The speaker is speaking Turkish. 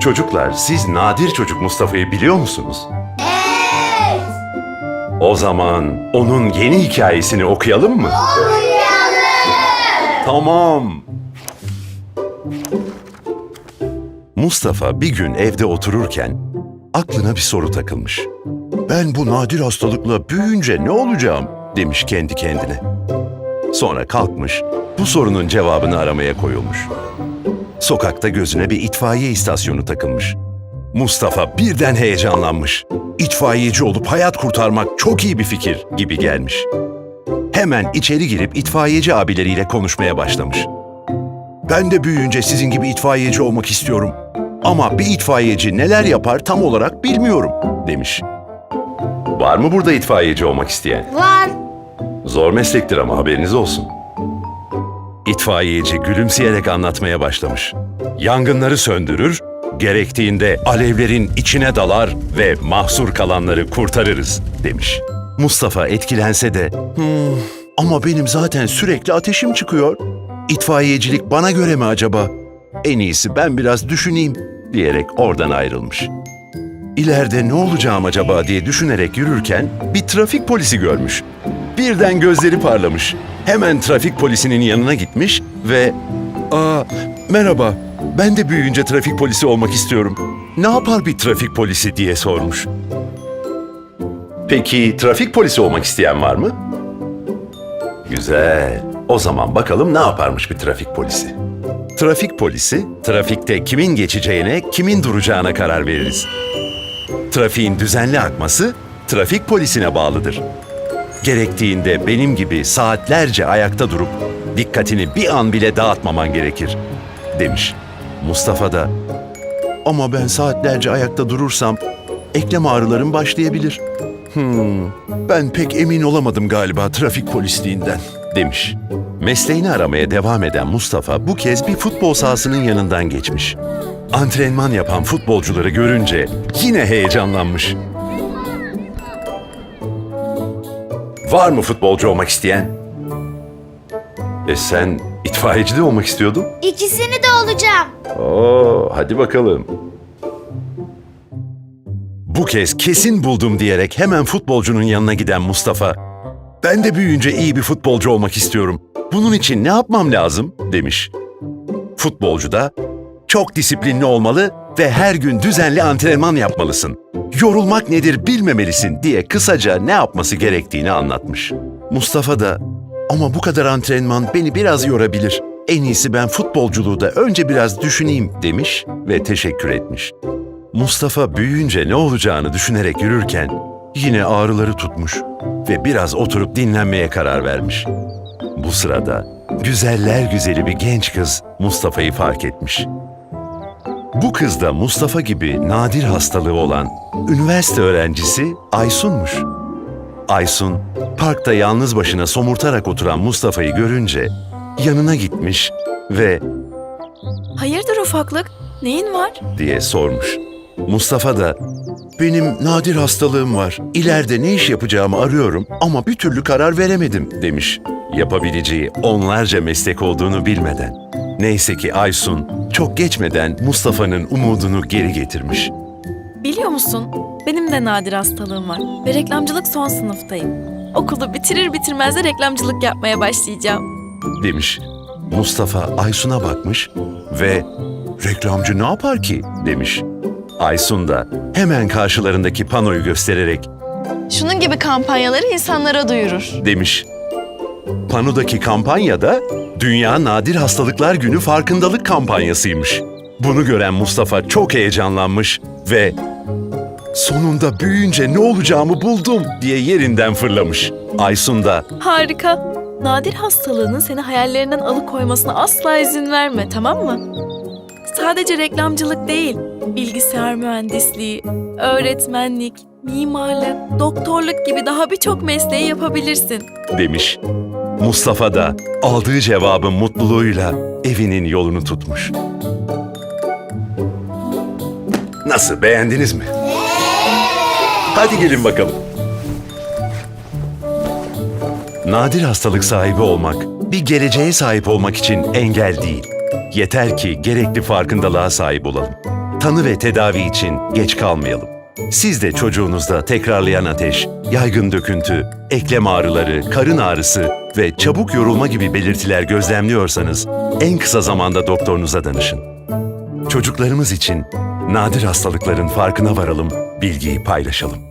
Çocuklar, siz nadir çocuk Mustafa'yı biliyor musunuz? Evet. O zaman onun yeni hikayesini okuyalım mı? Tamam. Mustafa bir gün evde otururken aklına bir soru takılmış. Ben bu nadir hastalıkla büyüyünce ne olacağım demiş kendi kendine. Sonra kalkmış, bu sorunun cevabını aramaya koyulmuş. Sokakta gözüne bir itfaiye istasyonu takılmış. Mustafa birden heyecanlanmış. İtfaiyeci olup hayat kurtarmak çok iyi bir fikir gibi gelmiş. Hemen içeri girip itfaiyeci abileriyle konuşmaya başlamış. Ben de büyüyünce sizin gibi itfaiyeci olmak istiyorum. Ama bir itfaiyeci neler yapar tam olarak bilmiyorum demiş. Var mı burada itfaiyeci olmak isteyen? Var. Zor meslektir ama haberiniz olsun. İtfaiyeci gülümseyerek anlatmaya başlamış. Yangınları söndürür, gerektiğinde alevlerin içine dalar ve mahsur kalanları kurtarırız demiş. Mustafa etkilense de "Hmm, ama benim zaten sürekli ateşim çıkıyor. İtfaiyecilik bana göre mi acaba? En iyisi ben biraz düşüneyim diyerek oradan ayrılmış. İleride ne olacağım acaba diye düşünerek yürürken bir trafik polisi görmüş. Birden gözleri parlamış. Hemen trafik polisinin yanına gitmiş ve "Aa, merhaba. Ben de büyüyünce trafik polisi olmak istiyorum. Ne yapar bir trafik polisi?" diye sormuş. Peki trafik polisi olmak isteyen var mı? Güzel. O zaman bakalım ne yaparmış bir trafik polisi. Trafik polisi, trafikte kimin geçeceğine, kimin duracağına karar veririz. Trafiğin düzenli akması trafik polisine bağlıdır. Gerektiğinde benim gibi saatlerce ayakta durup dikkatini bir an bile dağıtmaman gerekir, demiş. Mustafa da, ama ben saatlerce ayakta durursam eklem ağrılarım başlayabilir. Hmm, ben pek emin olamadım galiba trafik polisliğinden, demiş. Mesleğini aramaya devam eden Mustafa bu kez bir futbol sahasının yanından geçmiş. Antrenman yapan futbolcuları görünce yine heyecanlanmış. Var mı futbolcu olmak isteyen? E sen itfaiyeci de olmak istiyordun. İkisini de olacağım. Oo, hadi bakalım. Bu kez kesin buldum diyerek hemen futbolcunun yanına giden Mustafa, "Ben de büyüyünce iyi bir futbolcu olmak istiyorum. Bunun için ne yapmam lazım?" demiş. Futbolcu da, "Çok disiplinli olmalı ve her gün düzenli antrenman yapmalısın. Yorulmak nedir bilmemelisin." diye kısaca ne yapması gerektiğini anlatmış. Mustafa da, "Ama bu kadar antrenman beni biraz yorabilir. En iyisi ben futbolculuğu da önce biraz düşüneyim." demiş ve teşekkür etmiş. Mustafa büyüyünce ne olacağını düşünerek yürürken yine ağrıları tutmuş ve biraz oturup dinlenmeye karar vermiş. Bu sırada güzeller güzeli bir genç kız Mustafa'yı fark etmiş. Bu kız da Mustafa gibi nadir hastalığı olan üniversite öğrencisi Aysun'muş. Aysun, parkta yalnız başına somurtarak oturan Mustafa'yı görünce yanına gitmiş ve Hayırdır ufaklık? Neyin var? diye sormuş. Mustafa da benim nadir hastalığım var. İleride ne iş yapacağımı arıyorum ama bir türlü karar veremedim demiş. Yapabileceği onlarca meslek olduğunu bilmeden. Neyse ki Aysun çok geçmeden Mustafa'nın umudunu geri getirmiş. Biliyor musun? Benim de nadir hastalığım var ve reklamcılık son sınıftayım. Okulu bitirir bitirmez de reklamcılık yapmaya başlayacağım. demiş. Mustafa Aysun'a bakmış ve reklamcı ne yapar ki demiş. Aysun da hemen karşılarındaki panoyu göstererek Şunun gibi kampanyaları insanlara duyurur. demiş. Panodaki kampanya da Dünya Nadir Hastalıklar Günü farkındalık kampanyasıymış. Bunu gören Mustafa çok heyecanlanmış ve sonunda büyüyünce ne olacağımı buldum diye yerinden fırlamış. Aysun da Harika. Nadir hastalığının seni hayallerinden alıkoymasına asla izin verme, tamam mı? Sadece reklamcılık değil, bilgisayar mühendisliği, öğretmenlik, mimarlık, doktorluk gibi daha birçok mesleği yapabilirsin. demiş. Mustafa da aldığı cevabın mutluluğuyla evinin yolunu tutmuş. Nasıl beğendiniz mi? Hadi gelin bakalım. Nadir hastalık sahibi olmak bir geleceğe sahip olmak için engel değil. Yeter ki gerekli farkındalığa sahip olalım. Tanı ve tedavi için geç kalmayalım. Siz de çocuğunuzda tekrarlayan ateş, yaygın döküntü, eklem ağrıları, karın ağrısı ve çabuk yorulma gibi belirtiler gözlemliyorsanız en kısa zamanda doktorunuza danışın. Çocuklarımız için nadir hastalıkların farkına varalım, bilgiyi paylaşalım.